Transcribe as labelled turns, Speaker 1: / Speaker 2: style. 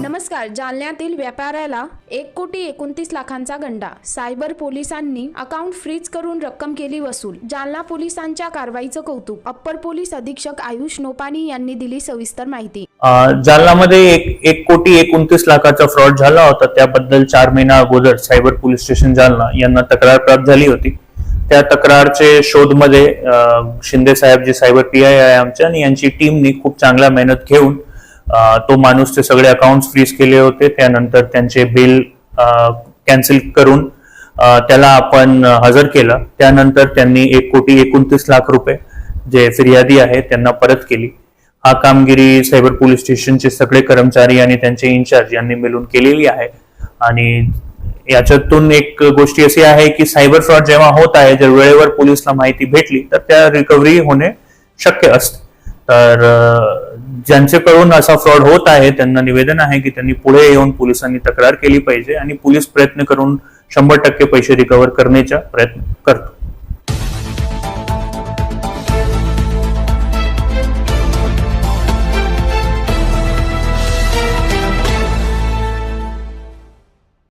Speaker 1: नमस्कार जालन्यातील व्यापाऱ्याला एक कोटी एकोणतीस लाखांचा गंडा. सायबर पोलिसांनी अकाउंट फ्रीज करून रक्कम केली वसूल. जालना पोलिसांच्या कारवाईचं कौतुक. अप्पर पोलीस अधीक्षक आयुष नोपानी यांनी दिली सविस्तर माहिती.
Speaker 2: जालनामध्ये एक एक कोटी एकोणतीस लाखाचा फ्रॉड झाला होता. त्याबद्दल चार महिना अगोदर सायबर पोलीस स्टेशन जालना यांना तक्रार प्राप्त झाली होती. त्या तक्रारचे शोधमध्ये शिंदे साहेब जे सायबर पी आय आहे आमच्या आणि यांची टीमनी खूप चांगला मेहनत घेऊन तो माणूस ते सगळे अकाउंट फ्रीज केले होते. त्यानंतर त्यांचे बिल कॅन्सल करून त्याला आपण हजर केलं. त्यानंतर त्यांनी एक कोटी एकोणतीस लाख रुपये जे फिर्यादी आहे त्यांना परत केली. हा कामगिरी सायबर पोलीस स्टेशनचे सगळे कर्मचारी आणि त्यांचे इन्चार्ज यांनी मिळून केलेली आहे. आणि याच्यातून एक गोष्टी अशी आहे की सायबर फ्रॉड जेव्हा होत आहे जर वेळेवर पोलिसला माहिती भेटली तर त्या रिकव्हरी होणे शक्य असते. तर ज्यांच्याकडून असा फ्रॉड होत आहे त्यांना निवेदन आहे की त्यांनी पुढे येऊन पोलिसांनी तक्रार केली पाहिजे आणि पोलीस प्रयत्न करून शंभर टक्के पैसे रिकव्हर करण्याचा प्रयत्न करतो.